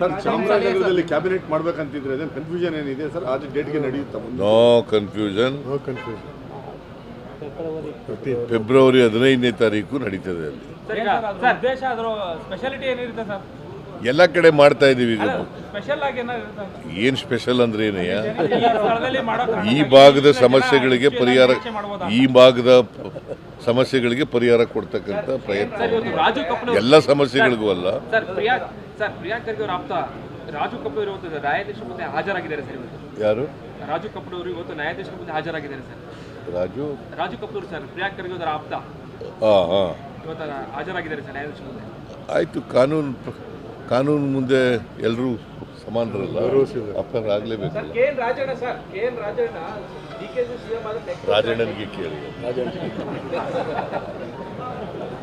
Sir ಚಾಮರಾಜನಗರದಲ್ಲಿ cabinet ಮಾಡ್ಬೇಕಂತಿದ್ರೆ ಅದೇನು confusion ಏನಿದೆ ಸರ್? ಆ ಡೇಟ್ಗೆ ನಡೆಯುತ್ತಾ ಮುಂದೆ? No confusion no confusion February. ಹದಿನೈದನೇ ತಾರೀಕು ನಡೀತದೆ ಅಲ್ಲಿ. ಎಲ್ಲ ಕಡೆ ಮಾಡ್ತಾ ಇದ್ದೀವಿ ಈಗ. ಏನು ಸ್ಪೆಷಲ್ ಅಂದ್ರೆ ಏನಯ್ಯ ಈ ಭಾಗದ ಸಮಸ್ಯೆಗಳಿಗೆ ಪರಿಹಾರ ಈ ಭಾಗದ ಸಮಸ್ಯೆಗಳಿಗೆ ಪರಿಹಾರ ಕೊಡ್ತಕ್ಕಂಥ ಪ್ರಯತ್ನ. ಎಲ್ಲ ಸಮಸ್ಯೆಗಳಿಗೂ ಅಲ್ಲ. ರಾಜು ಕಪೂರ್ ಇವತ್ತು ನ್ಯಾಯಾಧೀಶ ಮುಂದೆ ಹಾಜರಾಗಿದ್ದಾರೆ ಸರ್ ಯಾರು? ರಾಜು ಕಪೂರ್ ಅವರು ಇವತ್ತು ನ್ಯಾಯಾಧೀಶ ಮುಂದೆ ಹಾಜರಾಗಿದ್ದಾರೆ ಸರ್. ರಾಜು? ರಾಜು ಕಪೂರ್ ಸರ್ ಪ್ರಿಯಾಂಕ್ ಖರ್ಗೆ ಅವರ ಆಪ್ತ. ಹಾಂ ಹಾಂ. ಇವತ್ತು ಹಾಜರಾಗಿದ್ದಾರೆ ಸರ್ ನ್ಯಾಯಾಧೀಶ ಮುಂದೆ. ಆಯಿತು ಕಾನೂನು ಕಾನೂನು ಮುಂದೆ ಎಲ್ಲರೂ ಸಮಾನರಲ್ಲ? ಅಪರಾಗಲೇಬೇಕಲ್ಲ K N Rajanna sir K Rajanna D K CM ಆದ ರಾಜಣ್ಣನಿಗೆ ಕೇಳಿ.